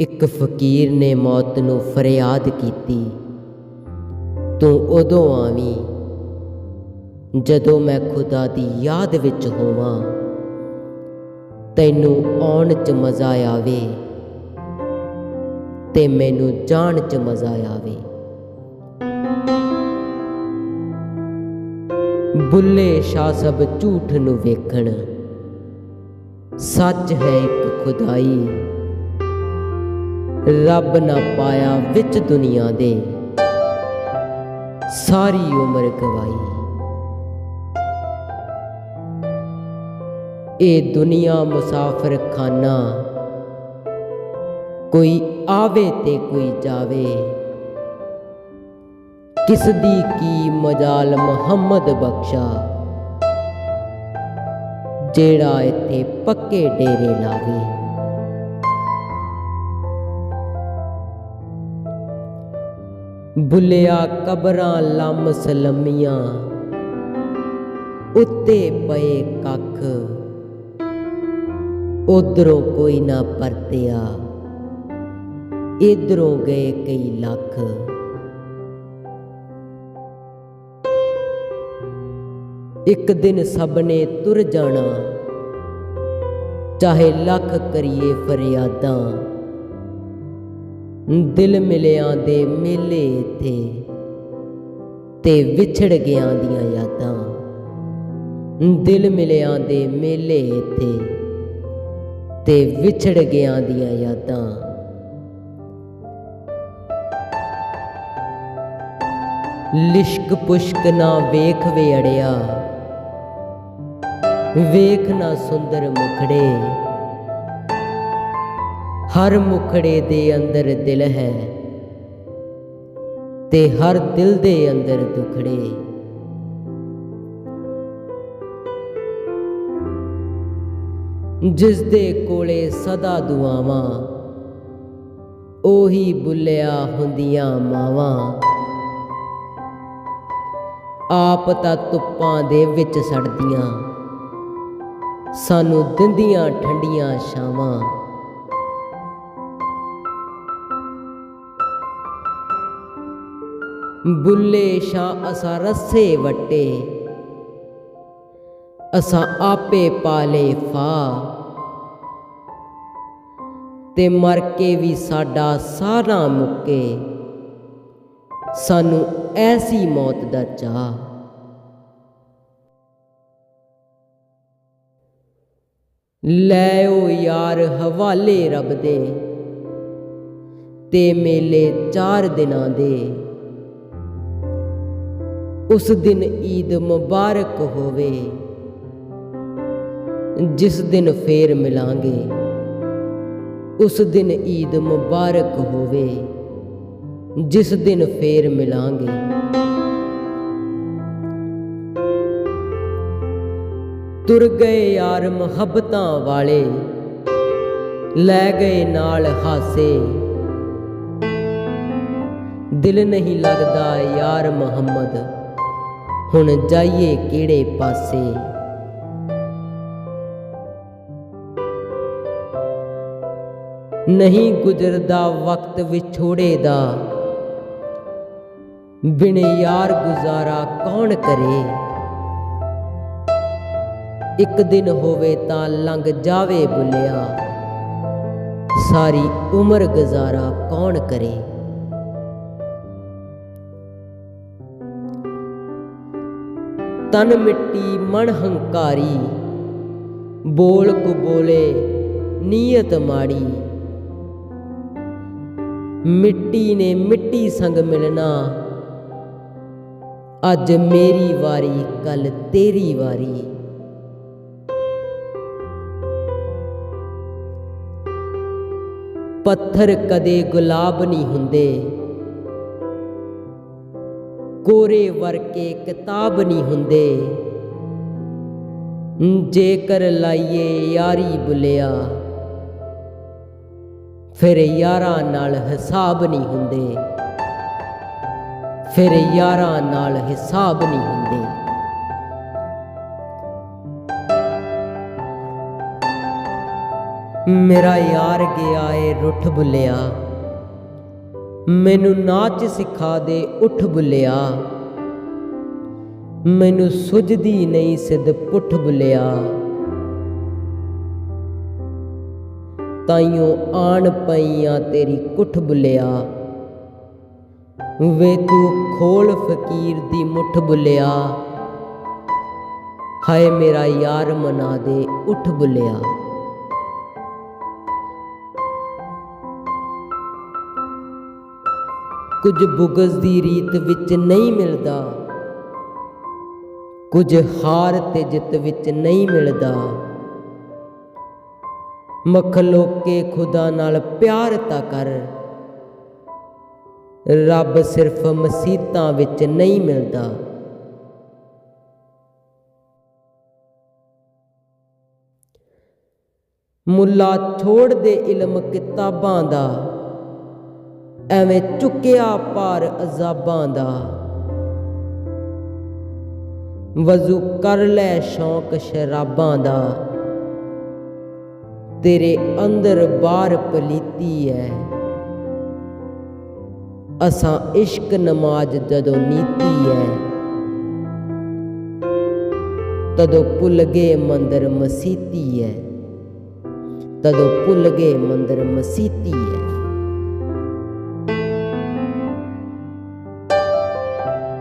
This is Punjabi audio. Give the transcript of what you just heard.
ਇੱਕ ਫਕੀਰ ਨੇ ਮੌਤ ਨੂੰ ਫਰਿਆਦ ਕੀਤੀ। ਤੂੰ ਉਦੋਂ ਆਵੀਂ, ਜਦੋਂ ਮੈਂ ਖੁਦਾ ਦੀ ਯਾਦ ਵਿੱਚ ਹੋਵਾਂ। ਤੈਨੂੰ ਆਉਣ 'ਚ ਮਜ਼ਾ ਆਵੇ ਤੇ ਮੈਨੂੰ ਜਾਣ 'ਚ ਮਜ਼ਾ ਆਵੇ। ਬੁੱਲੇ ਸ਼ਾਹ ਸਭ ਝੂਠ ਨੂੰ ਵੇਖਣ। ਸੱਚ ਹੈ ਇੱਕ ਖੁਦਾਈ। ਰੱਬ ਨਾ ਪਾਇਆ ਵਿੱਚ ਦੁਨੀਆ ਦੇ। ਸਾਰੀ ਉਮਰ ਗਵਾਈ। ਇਹ ਦੁਨੀਆ ਮੁਸਾਫਰ ਖਾਨਾ ਕੋਈ ਆਵੇ ਤੇ ਕੋਈ ਜਾਵੇ। ਕਿਸ ਦੀ ਕੀ ਮਜਾਲ ਮੁਹੰਮਦ ਬਖਸ਼ਾ, ਜਿਹੜਾ ਇੱਥੇ ਪੱਕੇ ਡੇਰੇ ਲਾਵੇ। ਬੁੱਲਿਆ ਕਬਰਾਂ ਲੰਮ ਸਲਮੀਆਂ, ਉੱਤੇ ਪਏ ਕੱਖ। ਉਧਰੋਂ ਕੋਈ ਨਾ ਪਰਤਿਆ, ਇਧਰੋਂ ਗਏ ਕਈ ਲੱਖ। ਇੱਕ ਦਿਨ ਸਭ ਨੇ ਤੁਰ ਜਾਣਾ, ਚਾਹੇ ਲੱਖ ਕਰੀਏ ਫਰਿਆਦਾਂ। ਦਿਲ ਮਿਲਿਆਂ ਦੇ ਮੇਲੇ ਇੱਥੇ ਤੇ ਵਿਛੜ ਗਿਆਂ ਦੀਆਂ ਯਾਦਾਂ। ਦਿਲ ਮਿਲਿਆਂ ਦੇ ਮੇਲੇ ਇੱਥੇ ਤੇ ਵਿਛੜ ਗਿਆਂ ਦੀਆਂ ਯਾਦਾਂ। ਲਿਸ਼ਕ ਪੁਸ਼ਕ ਨਾ ਵੇਖ ਵੇ ਅੜਿਆ, ਵੇਖ ਨਾ ਸੁੰਦਰ ਮੁਖੜੇ। ਹਰ ਮੁਖੜੇ ਦੇ ਅੰਦਰ ਦਿਲ ਹੈ ਤੇ ਹਰ ਦਿਲ ਦੇ ਅੰਦਰ ਦੁਖੜੇ। ਜਿਸ ਦੇ ਕੋਲੇ ਸਦਾ ਦੁਆਵਾਂ, ਉਹੀ ਬੁੱਲਿਆ ਹੁੰਦੀਆਂ ਮਾਵਾਂ। ਆਪ ਤਾਂ ਧੁੱਪਾਂ ਦੇ ਵਿੱਚ ਸੜਦੀਆਂ, ਸਾਨੂੰ ਦਿੰਦੀਆਂ ਠੰਡੀਆਂ ਛਾਵਾਂ। ਬੁੱਲੇ ਸ਼ਾਹ ਅਸਾਂ ਰੱਸੇ ਵਟੇ, ਅਸਾਂ ਆਪੇ ਪਾਲੇ ਫਾ। ਤੇ ਮਰ ਕੇ ਵੀ ਸਾਡਾ ਸਾਰਾ ਮੁੱਕੇ, ਸਾਨੂੰ ਐਸੀ ਮੌਤ ਦਾ ਚਾਹ ਲੈ ਓ ਯਾਰ ਹਵਾਲੇ ਰੱਬ ਦੇ, ਤੇ ਮੇਲੇ ਚਾਰ ਦਿਨਾਂ ਦੇ। ਉਸ ਦਿਨ ਈਦ ਮੁਬਾਰਕ ਹੋਵੇ। ਜਿਸ ਦਿਨ ਫੇਰ ਮਿਲਾਂਗੇ, ਉਸ ਦਿਨ ਈਦ ਮੁਬਾਰਕ ਹੋਵੇ। ਜਿਸ ਦਿਨ ਫੇਰ ਮਿਲਾਂਗੇ। ਤੁਰ ਗਏ ਯਾਰ ਮੁਹੱਬਤਾਂ ਵਾਲੇ, ਲੈ ਗਏ ਨਾਲ ਹਾਸੇ। ਦਿਲ ਨਹੀਂ ਲੱਗਦਾ ਯਾਰ ਮੁਹੰਮਦ। ਹੁਣ ਜਾਈਏ ਕਿਹੜੇ ਪਾਸੇ? ਨਹੀਂ ਗੁਜ਼ਰਦਾ ਵਕਤ ਵਿਛੋੜੇ ਦਾ। ਬਿਨ ਯਾਰ ਗੁਜ਼ਾਰਾ ਕੌਣ ਕਰੇ? ਇੱਕ ਦਿਨ ਹੋਵੇ ਤਾਂ ਲੰਘ ਜਾਵੇ ਬੁਲਿਆ। ਸਾਰੀ ਉਮਰ ਗੁਜ਼ਾਰਾ ਕੌਣ ਕਰੇ? ਤਨ ਮਿੱਟੀ ਮਨ ਹੰਕਾਰੀ। ਬੋਲ ਕੁ ਬੋਲੇ, ਨੀਅਤ ਮਾੜੀ। ਮਿੱਟੀ ਨੇ ਮਿੱਟੀ ਸੰਗ ਮਿਲਣਾ। ਅੱਜ ਮੇਰੀ ਵਾਰੀ, ਕੱਲ ਤੇਰੀ ਵਾਰੀ। ਪੱਥਰ ਕਦੇ ਗੁਲਾਬ ਨਹੀਂ ਹੁੰਦੇ। ਕੋਰੇ ਵਰਕੇ ਕਿਤਾਬ ਨਹੀਂ ਹੁੰਦੇ। ਜੇਕਰ ਲਾਈਏ ਯਾਰੀ ਬੁਲਿਆ, ਫਿਰ ਯਾਰਾਂ ਨਾਲ ਹਿਸਾਬ ਨਹੀਂ ਹੁੰਦੇ। ਫਿਰ ਯਾਰਾਂ ਨਾਲ ਹਿਸਾਬ ਨਹੀਂ ਹੁੰਦੇ। ਮੇਰਾ ਯਾਰ ਗਿਆ ਏ ਰੁੱਠ ਬੁੱਲਿਆ। ਮੈਨੂੰ ਨਾਚ ਸਿਖਾ ਦੇ, ਉੱਠ ਬੁੱਲਿਆ। ਮੈਨੂੰ ਸੁਝਦੀ ਨਹੀਂ ਸਿੱਧ, ਪੁੱਠ ਬੁੱਲਿਆ। ਤਾਈਓ ਆਣ ਪਈਆਂ ਤੇਰੀ ਕੁੱਠ ਬੁੱਲਿਆ। ਵੇ ਤੂੰ ਖੋਲ ਫਕੀਰ ਦੀ ਮੁੱਠ ਬੁੱਲਿਆ। ਹਾਏ ਮੇਰਾ ਯਾਰ ਮਨਾ ਦੇ, ਉੱਠ ਬੁੱਲਿਆ। ਕੁਝ ਬੁਗਜ਼ ਦੀ ਰੀਤ ਵਿੱਚ ਨਹੀਂ ਮਿਲਦਾ। ਕੁਝ ਹਾਰ ਤੇ ਜਿੱਤ ਵਿੱਚ ਨਹੀਂ ਮਿਲਦਾ। ਮਖਲੂਕੇ ਖੁਦਾ ਨਾਲ ਪਿਆਰ ਤਾਂ ਕਰ। ਰੱਬ ਸਿਰਫ ਮਸੀਤਾਂ ਵਿੱਚ ਨਹੀਂ ਮਿਲਦਾ। ਮੁੱਲਾ ਛੋੜ ਦੇ ਇਲਮ ਕਿਤਾਬਾਂ ਦਾ। ਐਵੇਂ ਚੁੱਕਿਆ ਭਾਰ ਅਜ਼ਾਬਾਂ ਦਾ। ਵਜ਼ੂ ਕਰ ਲੈ ਸ਼ੌਕ ਸ਼ਰਾਬਾਂ ਦਾ। ਤੇਰੇ ਅੰਦਰ ਬਾਹਰ ਪਲੀਤੀ ਹੈ ਅਸਾਂ ਇਸ਼ਕ ਨਮਾਜ਼ ਜਦੋਂ ਨੀਤੀ ਹੈ ਤਦੋਂ ਭੁੱਲ ਗਏ ਮੰਦਰ ਮਸੀਤੀ ਹੈ ਤਦੋਂ ਭੁੱਲ ਗਏ ਮੰਦਰ ਮਸੀਤੀ ਹੈ